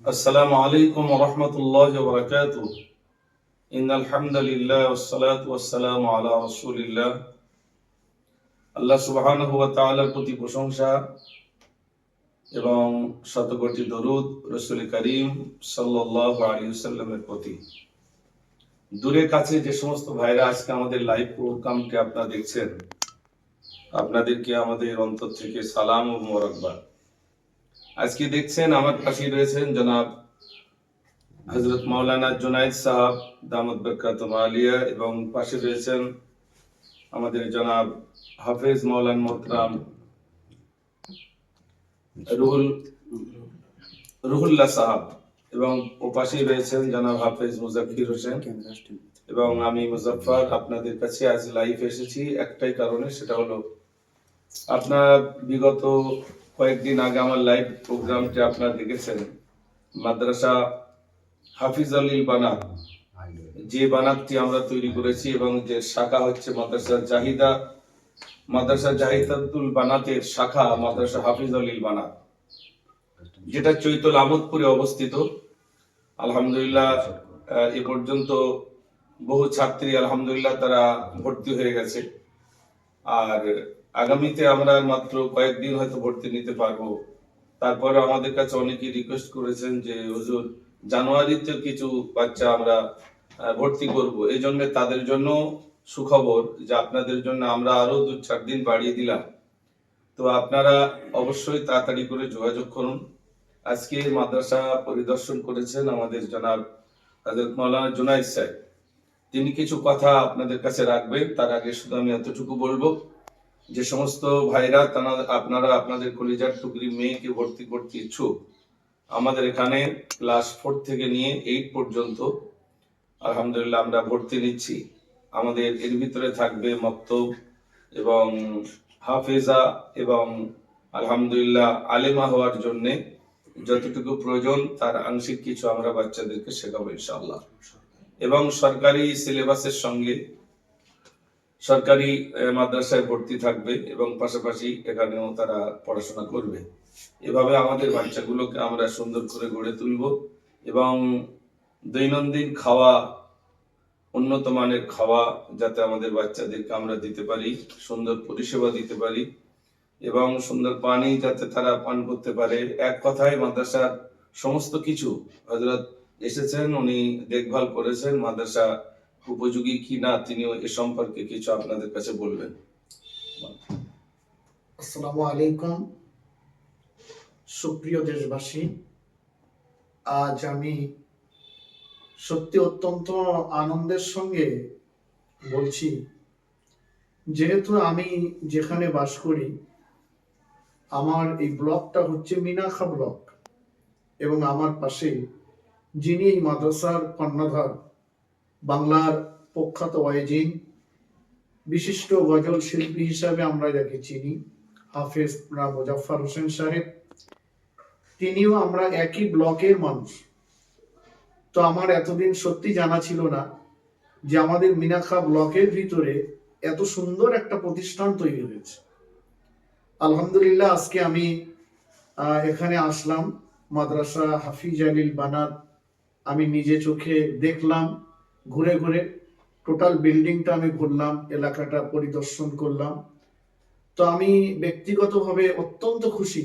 السلام عليكم ورحمة الله وبركاته إن الحمد لله والصلاة والسلام على رسول الله আল্লাহ সুবহানাহু ওয়া তাআলার প্রতি প্রশংসা এবং শতকোটি দরুদ রসুল করিম সাল্লাল্লাহু আলাইহি ওয়াসাল্লামের প্রতি দূরে কাছে যে সমস্ত ভাইরা আজকে আমাদের লাইভ প্রোগ্রামটি আপনারা দেখছেন আপনাদেরকে আমাদের অন্তর থেকে সালাম ও মোবারকবাদ আজকে দেখছেন, আমার পাশে রয়েছেন জনাব হজরত মাওলানা জুনাইদ সাহাব দামদ বরকাতুম আলিয়া এবং পাশে রয়েছেন আমাদের জনাব হাফেজ মাওলান মোহতরাম রুহুল, রুহুল্লাহ সাহাব এবং ও পাশেই রয়েছেন জনাব হাফেজ মুজাফির হোসেন এবং আমি মুজাফফর আপনাদের কাছে আজ লাইভ এসেছি একটাই কারণে, সেটা হলো আপনার বিগত কয়েকদিন আগে আমার লাইভ প্রোগ্রামটি আপনারা দেখেছেন। মাদ্রাসা হাফিজ আলীল বানাত যে বানাতটি আমরা তৈরি করেছি এবং যে শাখা হচ্ছে মাদ্রাসা জাহিদা, মাদ্রাসা জাহিদাতুল বানাতের শাখা মাদ্রাসা হাফিজ আলীল বানাত যেটা চৈতল আমোদপুরে অবস্থিত। আলহামদুলিল্লাহ এ পর্যন্ত বহু ছাত্রী আলহামদুলিল্লাহ তারা ভর্তি হয়ে গেছে। আর আগামীতে আমরা মাত্র কয়েকদিন হয়তো ভর্তি নিতে পারব। তারপরে আমাদের কাছে অনেকে রিকোয়েস্ট করেছেন যে, হুজুর, জানুয়ারিতে কিছু বাচ্চা আমরা ভর্তি করব। এই জন্য তাদের জন্য সুখবর যে, আপনাদের জন্য আমরা আরও দু চার দিন বাড়িয়ে দিলাম। তো আপনারা অবশ্যই তাড়াতাড়ি করে যোগাযোগ করুন। আজকে মাদ্রাসা পরিদর্শন করেছেন আমাদের জনাব হযরত মাওলানা জুনাইদ সাহেব। তিনি কিছু কথা আপনাদের কাছে রাখবেন, তার আগে শুধু আমি এতটুকু বলব যে সমস্ত ভাইরা আপনারা আপনাদের কলিজার টুকরি মেয়েকে ভর্তি করতে ইচ্ছুক, আমাদের এখানে ক্লাস ফোর থেকে নিয়ে এইট পর্যন্ত আলহামদুলিল্লাহ আমরা ভর্তি নিচ্ছি। আমাদের এর ভিতরে থাকবে মক্তব এবং হাফেজা এবং আলহামদুলিল্লাহ আলেমা হওয়ার জন্যে যতটুকু প্রয়োজন, তার আংশিক কিছু আমরা বাচ্চাদেরকে শেখাবো ইনশাআল্লাহ। এবং সরকারি সিলেবাসের সঙ্গে সরকারি মাদ্রাসায় ভর্তি থাকবে এবং পাশাপাশি এখানেও তারা পড়াশোনা করবে। এভাবে আমাদের বাচ্চাগুলোকে আমরা সুন্দর করে গড়ে তুলব এবং দৈনন্দিন খাওয়া, উন্নত মানের খাওয়া যাতে আমাদের বাচ্চাদেরকে আমরা দিতে পারি, সুন্দর পরিষেবা দিতে পারি এবং সুন্দর পানি যাতে তারা পান করতে পারে। এক কথায় মাদ্রাসার সমস্ত কিছু হজরত এসেছেন, উনি দেখভাল করেছেন, মাদ্রাসা উপযোগী কি না তিনিও এ সম্পর্কে কিছু আপনাদের কাছে বলবেন। আসসালামু আলাইকুম। সুপ্রিয় দেশবাসী, আজ আমি সত্যি অত্যন্ত আনন্দের সঙ্গে বলছি, যেহেতু আমি যেখানে বাস করি, আমার এই ব্লকটা হচ্ছে মিনাখা ব্লক এবং আমার পাশে যিনি এই মাদ্রাসার কর্ণধার বাংলার প্রখ্যাত ওয়াইজিন, বিশিষ্ট গজল শিল্পী হিসাবে আমরা যাকে চিনি, হাফেজ রা মুজাফফর হোসেন সাহেব। তিনিও আমরা একই ব্লকের মানুষ। তো আমার এতদিন সত্যি জানা ছিল না যে আমাদের মিনাখা ব্লকের ভিতরে এত সুন্দর একটা প্রতিষ্ঠান তৈরি হয়েছে। আলহামদুলিল্লাহ, আজকে আমি এখানে আসলাম মাদ্রাসা হাফিজ আলীল বানাত আমি নিজে চোখে দেখলাম, ঘুরে ঘুরে টোটাল বিল্ডিংটা আমি ঘুরলাম, এলাকাটা পরিদর্শন করলাম। তো আমি ব্যক্তিগতভাবে অত্যন্ত খুশি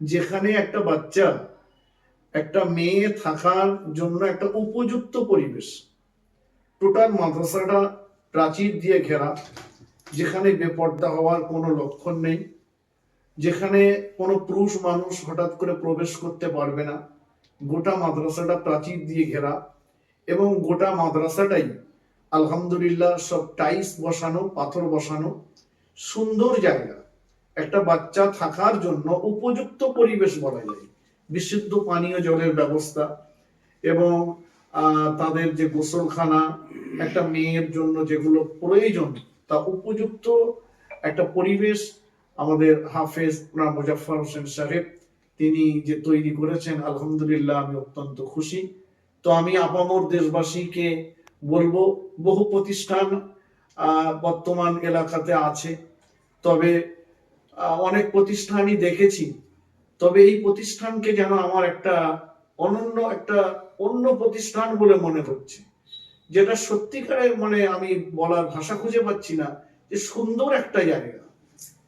যেখানে একটা বাচ্চা, একটা মেয়ে থাকার জন্য একটা উপযুক্ত পরিবেশ। টোটাল মাদ্রাসাটা প্রাচীর দিয়ে ঘেরা, যেখানে বেপর্দা হওয়ার কোনো লক্ষণ নেই, যেখানে কোনো পুরুষ মানুষ হঠাৎ করে প্রবেশ করতে পারবে না। গোটা মাদ্রাসাটা প্রাচীর দিয়ে ঘেরা এবং গোটা মাদ্রাসাটাই আলহামদুলিল্লাহ সব টাইলস বসানো, পাথর বসানো, সুন্দর জায়গা। একটা বাচ্চা থাকার জন্য উপযুক্ত পরিবেশ বলা যায়। বিশুদ্ধ পানীয় জলের ব্যবস্থা এবং তাদের যে গোসলখানা, একটা মেয়ের জন্য যেগুলো প্রয়োজন, তা উপযুক্ত একটা পরিবেশ আমাদের হাফেজ না মুজাফফর হোসেন সাহেব তিনি যে তৈরি করেছেন, আলহামদুলিল্লাহ আমি অত্যন্ত খুশি। তো আমি আপামর দেশবাসীকে বলব, বহু প্রতিষ্ঠান বর্তমান এলাকাতে আছে। তবে অনেক প্রতিষ্ঠানই দেখেছি। তবে এই প্রতিষ্ঠানকে যেন আমার একটা অনন্য, একটা অন্য প্রতিষ্ঠান বলে মনে হচ্ছে। যেটা সত্যিকারে মানে আমি বলার ভাষা খুঁজে পাচ্ছি না, যে সুন্দর একটা জায়গা।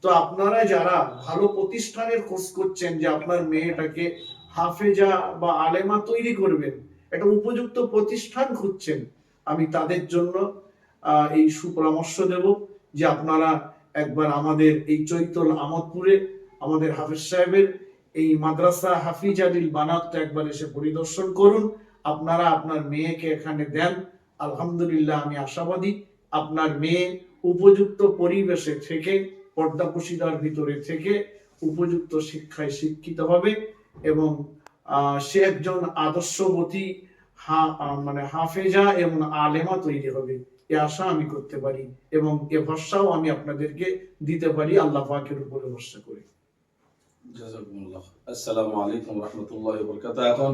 তো আপনারা যারা ভালো প্রতিষ্ঠানের খোঁজ করছেন যে আপনার মেয়েটাকে হাফেজা বা আলেমা তৈরি করবেন, একটা উপযুক্ত প্রতিষ্ঠান খুঁজছেন, আমি তাদের জন্য এই সুপরামর্শ দেব যে আপনারা একবার আমাদের এই চৈতল আমদপুরে, আমাদের হাফেজ সাহেবের এই মাদ্রাসা হাফিজ আলিল বানাতটা একবার এসে পরিদর্শন করুন। আপনারা আপনার মেয়েকে এখানে দেন। আলহামদুলিল্লাহ, আমি আশাবাদী আপনার মেয়ে উপযুক্ত পরিবেশে থেকে পর্দাপশিদার ভিতরে থেকে উপযুক্ত শিক্ষায় শিক্ষিত হবে এবং সে একজন আদর্শবতী মানে হাফেজা এবং আলেমা তৈরি হবে। এ আশা আমি করতে পারি এবং এ ভরসাও আমি আপনাদেরকে দিতে পারি আল্লাহ পাকের উপরে ভরসা করে। আসসালামু আলাইকুম রহমতুল্লাহ এখন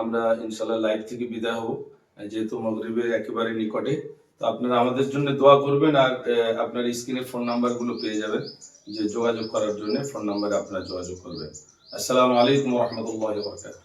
আমরা ইনশাল্লাহ লাইভ থেকে বিদায় হব। যেহেতু মগরিবের একেবারে নিকটে। তো আপনারা আমাদের জন্য দোয়া করবেন আর আপনার স্ক্রিনে ফোন নাম্বারগুলো পেয়ে যাবেন, যে যোগাযোগ করার জন্য ফোন নাম্বারে আপনারা যোগাযোগ করবেন। আসসালামু আলাইকুম রহমতুল্লাহ বরকাত